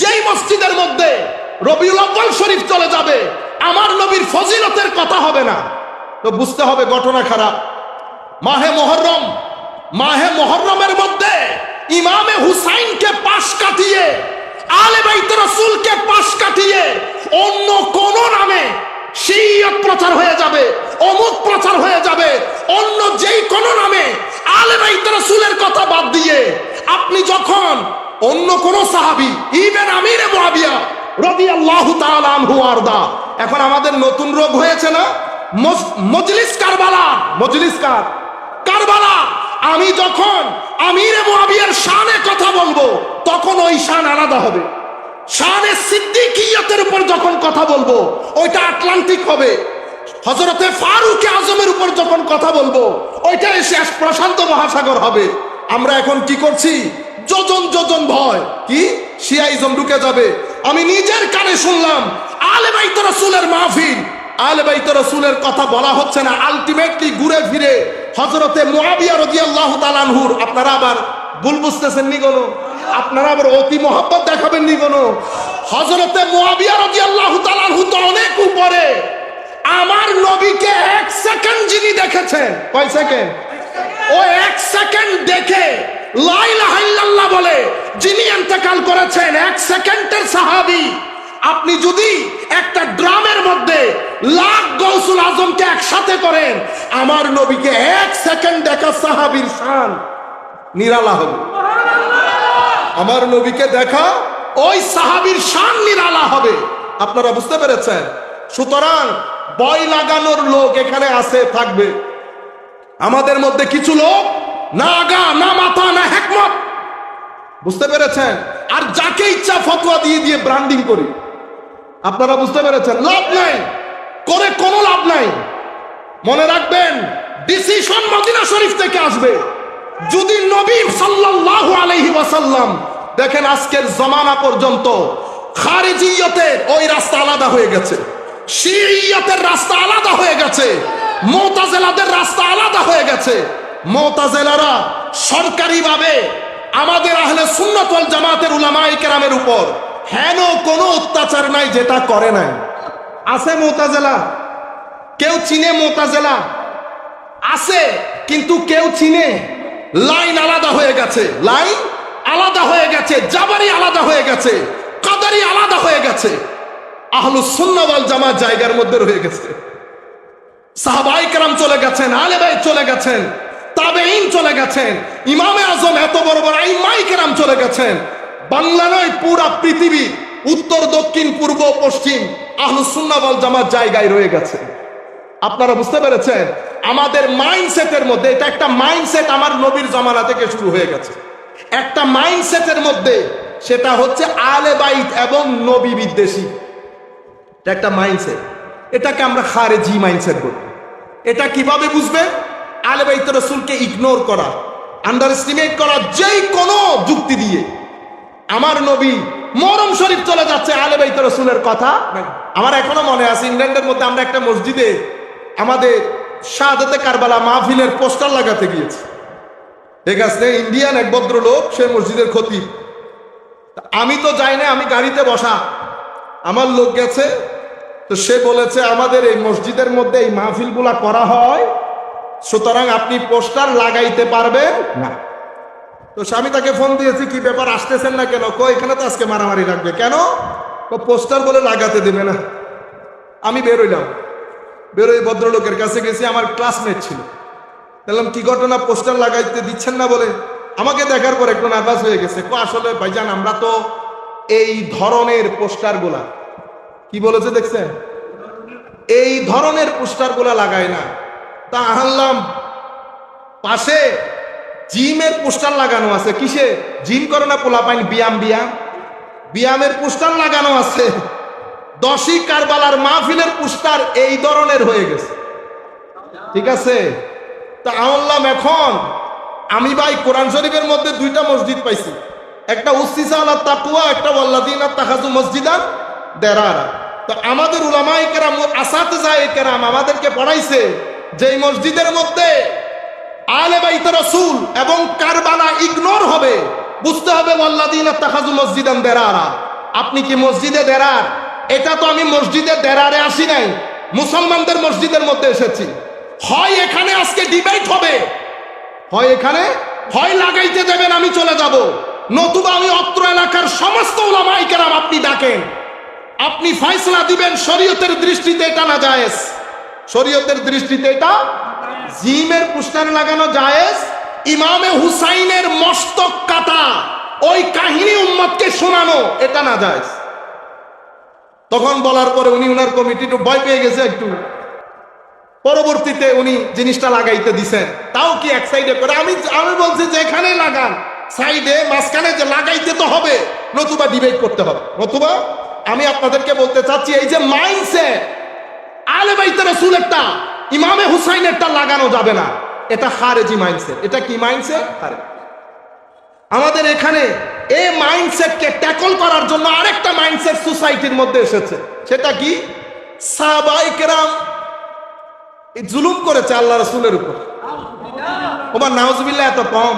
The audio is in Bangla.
যেই মসজিদের মধ্যে রবিউল আব্বাল শরীফ চলে যাবে, আমার নবীর ফজিলতের কথা হবে না। তো বুঝতে হবে ঘটনা খারাপ। মাহে মোহরম, মাহে মোহরমের মধ্যে ইমামে হুসাইনকে পাশ কাটিয়ে, আলে বাইত রসুলকে পাশ কাটিয়ে অন্য কোন নামে শিয়ত প্রচার হয়ে যাবে, অমুক প্রচার হয়ে যাবে, অন্য যেই কোন নামে আলে বাইত রসুলের কথা বাদ দিয়ে আপনি যখন অন্য কোন সাহাবি ইবেন আমিরে মুআবিয়া রবি তাআলা আনহু আরদা। এখন আমাদের নতুন রোগ হয়েছে না? মজলিস কারবালা, মজলিস কার? কারবালা। আমি যখন আমিরে মুআবিয়ার শানে কথা বলব, তখন ওই শান আলাদা হবে। শানে সিদ্দিকিয়তের উপর যখন কথা বলব, ওইটা আটলান্টিক হবে। হজরতে ফারুক আজমের উপর যখন কথা বলব, ওইটা এসে প্রশান্ত মহাসাগর হবে। আমরা এখন কি করছি? যোজন যোজন ভয়। কি? শিয়াইজম ঢুকে যাবে। আমি নিজের কানে শুনলাম, আলে বাইত রসুলের মাহফিল। আলে বাইত রসুলের কথা বলা হচ্ছে না। আলটিমেটলি ঘুরে ফিরে হজরতে মুআবিয়া রাদিয়াল্লাহু তাআলাহুর আপনারা আবার ভুল বুঝতেছেন নি কোনো? আপনারা আবার অতি মহব্বত দেখাবেন নি কোনো? হজরতে মুআবিয়া রাদিয়াল্লাহু তাআলাহু তো অনেক উপরে। আমার নবীকে এক সেকেন্ড যিনি দেখেছেন, কয় সেকেন্ড? সেকেন্ড দেখে বলে যিনি ইন্তেকাল করেছেন এক সেকেন্ডের সাহাবী। আপনি যদি একটা ড্রামের মধ্যে লাখ গৌসুল আজমকে একসাথে করেন আমার নবীকে এক সেকেন্ড দেখা সাহাবীর শান নিরালা হবে। আমার নবীকে দেখা ওই সাহাবীর শান নিরালা হবে। আপনারা বুঝতে পেরেছেন? সুতরাং বয় লাগানোর লোক এখানে আছে থাকবে। আমাদের মধ্যে কিছু লোক না আগা না মাথা না হেকমত। বুঝতে পেরেছেন? আর যাকে ইচ্ছা ফতোয়া দিয়ে দিয়ে ব্র্যান্ডিং করি। আপনারা বুঝতে পেরেছেন? লাভ নাই। করে কোনো লাভ নাই। মনে রাখবেন ডিসিশন মদিনা শরীফ থেকে আসবে। যদি নবী সাল্লাল্লাহু আলাইহি ওয়াসাল্লাম দেখেন আজকের জমানা পর্যন্ত খারিজিয়তের ওই রাস্তা আলাদা হয়ে গেছে। শিইয়তের রাস্তা আলাদা হয়ে গেছে। মোতাজেলাদের রাস্তা আলাদা হয়ে গেছে। মোতাজেলারা সরকারিভাবে আমাদের আহলে সুন্নত ওয়াল জামাতের উলামায়ে কেরামের উপর হেন কোনো অত্যাচার নাই যেটা করে নাই। আছে মোতাজেলা? কেউ চিনে মোতাজেলা? আছে, কিন্তু কেউ চিনে? লাইন আলাদা হয়ে গেছে। লাইন আলাদা হয়ে গেছে, জাবারি আলাদা হয়ে গেছে, কাদারি আলাদা হয়ে গেছে। আহলু সুন্নাওয়াল জামা জায়গার মধ্যে রয়ে গেছে। সাহাবাই কেরাম চলে গেছেন আলে চলে গেছেন। তাবেইন চলে গেছেন। ইমামে আজম এত বড় বড় ইমাই কেরাম চলে গেছেন। বাংলা নয়, পুরা পৃথিবী, উত্তর, দক্ষিণ, পূর্ব, পশ্চিম আহলু সুন্নাওয়াল জামার জায়গায় রয়ে গেছে। আপনারা বুঝতে পেরেছেন? আমাদের মাইন্ডসেটের মধ্যে, এটা একটা মাইন্ডসেট আমার নবীর জমানা থেকে শুরু হয়ে গেছে। একটা মাইন্ডসেটের মধ্যে সেটা হচ্ছে আলে বাইত এবং নবী বিদ্বেষী। এটা একটা মাইন্ডসেট। এটাকে আমরা খারেজি মাইন্ডসেট বলি। এটা কীভাবে বুঝবে? আলে বাইত রসুলকে ইগনোর করা আন্ডার এস্টিমেট করা যেই কোনো যুক্তি দিয়ে। আমার নবী মরম শরীফ চলে যাচ্ছে আলে বাইত রসুলের কথা। আমার এখনও মনে আছে ইংল্যান্ডের মধ্যে আমরা একটা মসজিদে আমাদের শাহাদাতে কারবালা মাহফিলের পোস্টার লাগাতে গিয়েছি। ঠিক আছে ইন্ডিয়ান এক ভদ্রলোক সে মসজিদের ক্ষতি আমি তো যাই না আমি গাড়িতে বসা। আমার লোক গেছে তো সে বলেছে আমাদের এই মসজিদের মধ্যে এই মাহফিলগুলা করা হয় সুতরাং আপনি পোস্টার লাগাইতে পারবেন না। তো স্বামী তাকে ফোন দিয়েছি, কি ব্যাপার, আসতেছেন না কেন? কো এখানে তো আজকে মারামারি লাগবে। কেন? পোস্টার বলে লাগাতে দেবে না। আমি বেরোইলাম বেরোই ভদ্রলোকের কাছে গেছি, আমার ক্লাসমেট ছিল। বললাম, কি ঘটনা? পোস্টার লাগাইতে দিচ্ছেন না বলে? আমাকে দেখার পর একটু নার্ভাস হয়ে গেছে। কো আসলে ভাইজান, আমরা তো এই ধরনের পোস্টারগুলা কি বলেছে দেখছেন? এই ধরনের পোস্টারগুলা লাগায় না। তা আনলাম। পাশে জিমের পোস্টার লাগানো আছে। কিসে? জিম করে না পোলা পাইন বিয়াম বিয়াম বিয়ামের পোস্টার লাগানো আছে। দশই কারবালার মাহফিলের পোস্টার এই ধরনের হয়ে গেছে। ঠিক আছে? তা আনলাম এখন। আমি ভাই কোরআন শরীফের মধ্যে দুইটা মসজিদ পাইছি। একটা উসিসা আলা তাকুয়া, একটা ওয়াল্লাদিন তাহাজু মসজিদান দেরারা। তো আমাদের উলামাই কেরাম, আসাতে যায় কেরাম আমাদেরকে পড়াইছে যে মসজিদের মধ্যে আলে বাইত রসুল এবং কারবালা ইগনোর হবে, বুঝতে হবে আপনি কি মসজিদে দেরার? এটা তো আমি মসজিদে দেরারে আসি নাই, মুসলমানদের মসজিদের মধ্যে এসেছি। হয় এখানে আজকে ডিবেট হবে, হয় এখানে, হয় লাগাইতে দেবেন, আমি চলে যাব। নতুবা আমি অত্র এলাকার সমস্ত ওলামাই কেরাম আপনি ডাকেন। আপনি ফয়সলা দিবেন, শরীয়তের দৃষ্টিতে এটা না জায়েজ শরীয়তের দৃষ্টিতে এটা জিমের পুস্টার লাগানো জায়েজ। ইমামে হুসাইনের মস্তক কাটা, ওই কাহিনী উম্মতকে শোনানো, এটা না জায়েজ। তখন বলার পরে উনি উনার কমিটি একটু ভয় পেয়ে গেছে একটু। পরবর্তীতে উনি জিনিসটা লাগাইতে দিছেন। তাও কি এক সাইডে করে, আমি আমি বলছি যে এখানে লাগান। সাইডে, মাঝখানে যে লাগাইতে তো হবে, নতুবা ডিবেট করতে হবে। নতুবা আমি আপনাদেরকে বলতে চাচ্ছি, এই যে মাইন্ডসেট আলে বাইতে রসুলেরটা ইমামে হুসাইনেরটা লাগানো যাবে না। এটা খারেজি মাইন্ডসেট। এটা কি মাইন্ডসেট? খারে আমাদের এখানে এই মাইন্ডসেটকে ট্যাকল করার জন্য আরেকটা মাইন্ডসেট সোসাইটির মধ্যে এসেছে। সেটা কি? সাহবাইকেরাম এই জুলুম করেছে আল্লাহ রসুলের উপর। ওবার নাউজবিল্লা এত কম।